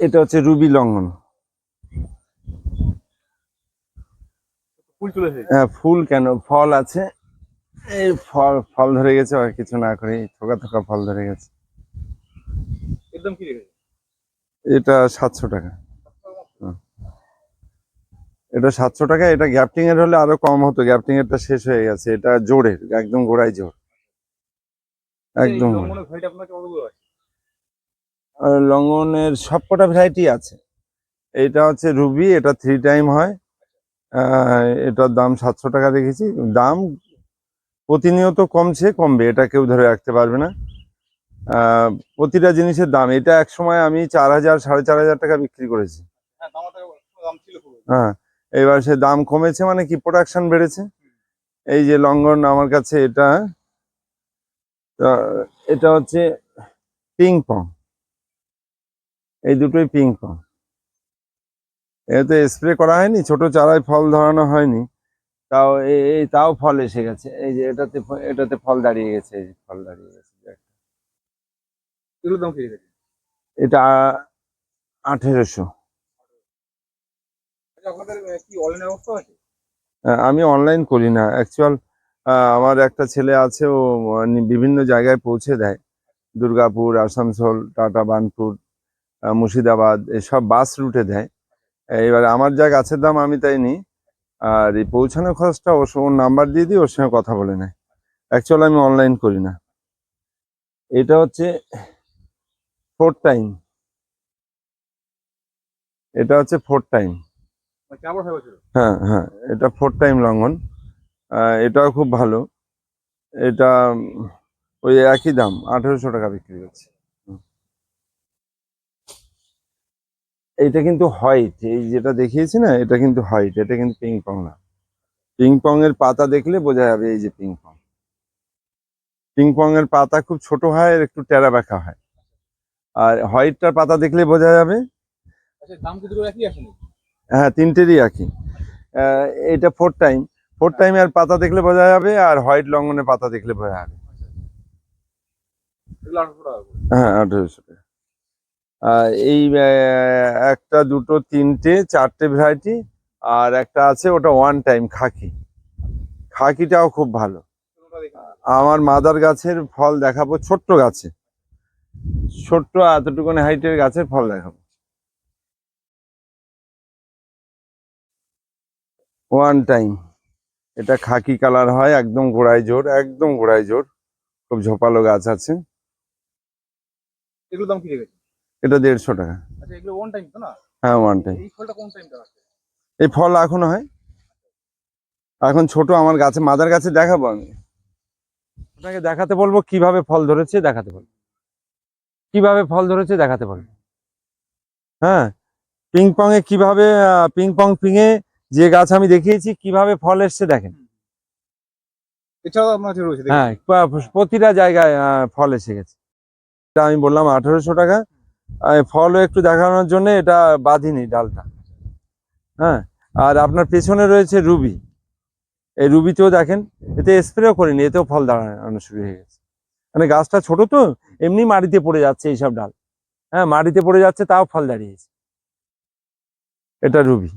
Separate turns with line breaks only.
এটা হচ্ছে রুবি লঙ্ঘন
ফুল
হ্যাঁ ফুল কেন? ফল আছে। এই ফল ফল ধরে গেছে আর কিছু না করে থোকা থোকা ফল ধরে গেছে।
একদম কি
এটা সাতশো টাকা। এটা সাতশো টাকা এটা গ্যাপটিং এর হলে আরও কম হতো গ্যাপটিং এরটা শেষ হয়ে গেছে এটা জোরের একদম গোড়ায় জোর। একদম লঙ্ঘনের সবকটা ভ্যারাইটি আছে। এটা হচ্ছে রুবি এটা থ্রি টাইম হয়। এটার দাম সাতশো টাকা রেখেছি দাম প্রতিনিয়ত কমছে কমবে এটা কেউ ধরে রাখতে পারবে না। প্রতিটা জিনিসের দাম এটা এক সময় আমি চার হাজার সাড়ে চার হাজার টাকা বিক্রি করেছি।
হ্যাঁ
হ্যাঁ এবার সে দাম কমেছে মানে কি প্রোডাকশন বেড়েছে। এই যে লঙ্ঘন আমার কাছে এটা এটা হচ্ছে পিং পং এই দুটোই পিঙ্ক এতে স্প্রে করা হয়নি ছোট চারায় ফল ধরানো হয়নি। তাও এই তাও ফল এসে গেছে। এই যে এটাতে এটাতে ফল দাঁড়িয়ে গেছে এই ফল দাঁড়িয়ে গেছে
এগুলোর দাম কি
এটা আঠেরোশো।
আচ্ছা
আমি অনলাইন করি না। অ্যাকচুয়াল আমার একটা ছেলে আছে ও বিভিন্ন জায়গায় পৌঁছে দেয়। দুর্গাপুর আসানসোল টাটা বানপুর মুর্শিদাবাদ এসব বাস রুটে দেয়। এবার আমার যা গাছের দাম আমি তাই নিই। আর এই পৌঁছানোর খরচটা ওর ওর নাম্বার দিয়ে দিই ওর সঙ্গে কথা বলে নেয়। অ্যাকচুয়াল আমি অনলাইন করি না। এটা হচ্ছে ফোর টাইম এটা হচ্ছে ফোর টাইম
মানে
হ্যাঁ হ্যাঁ এটা ফোর টাইম লঙ্ঘন। এটাও খুব ভালো। এটা ওই একই দাম আঠেরোশো টাকা বিক্রি করছে এইটা কিন্তু হোয়াইট এই যেটা দেখিয়েছি না এটা কিন্তু হোয়াইট এটা কিন্তু পিং পং না। পিং পং এর পাতা দেখলে বোঝা যাবে এই যে পিং পং পিং পং এর পাতা খুব ছোট হয় আর একটু টেরা ব্যাখা হয়। আর হোয়াইটটার পাতা দেখলে বোঝা যাবে?
আচ্ছা
হ্যাঁ তিনটেরই একই। এটা ফোর টাইম ফোর টাইমে আর পাতা দেখলে বোঝা যাবে আর হোয়াইট লঙ্গনের পাতা দেখলে বোঝা যাবে। হ্যাঁ আঠেরোশো টাকা। এই একটা দুটো, তিনটে, চারটে ভ্যারাইটি আর একটা আছে ওটা ওয়ান টাইম খাকি। খাকিটাও খুব ভালো। আমার মাদার গাছের ফল দেখাবো, ছোট্ট গাছে। ছোট্ট এতটুকুনি হাইটের গাছের ফল দেখাবো। ওয়ান টাইম এটা খাকি কালার হয়, একদম গোড়ায় জোর, একদম গোড়ায় জোর। খুব ঝোপালো গাছ আছে।
এগুলোর দাম কি রেখেছে
এটা দেড়শো টাকা।
আচ্ছা এগুলো ওয়ান টাইম তো না?
হ্যাঁ ওয়ান টাইম
এই ফলটা কোন টাইমটা আছে?
এই ফল এখনও হয়? এখন ছোট আমার গাছে মাদার গাছে দেখাবো আমি। আপনাকে দেখাতে বলব কীভাবে ফল ধরেছে দেখাতে বলব। কীভাবে ফল ধরেছে দেখাতে বলব। হ্যাঁ পিং পং এ কীভাবে পিং পং পিঙে যে গাছ আমি দেখিয়েছি কীভাবে ফল এসছে দেখেন।
এছাড়াও আপনার রয়েছে
হ্যাঁ প্রতিটা জায়গায় ফল এসে গেছে। এটা আমি বললাম আঠেরোশো টাকা। ফলও একটু দেখানোর জন্য এটা বাঁধিনি ডালটা। হ্যাঁ আর আপনার পেছনে রয়েছে রুবি। এই রুবিতেও দেখেন, এতে স্প্রেও করিনি, এতেও ফল দাঁড়ানো শুরু হয়ে গেছে। মানে গাছটা ছোট তো, এমনি মাটিতে পড়ে যাচ্ছে এইসব ডাল। হ্যাঁ মাটিতে পড়ে যাচ্ছে, তাও ফল দাঁড়িয়েছে। এটা রুবি।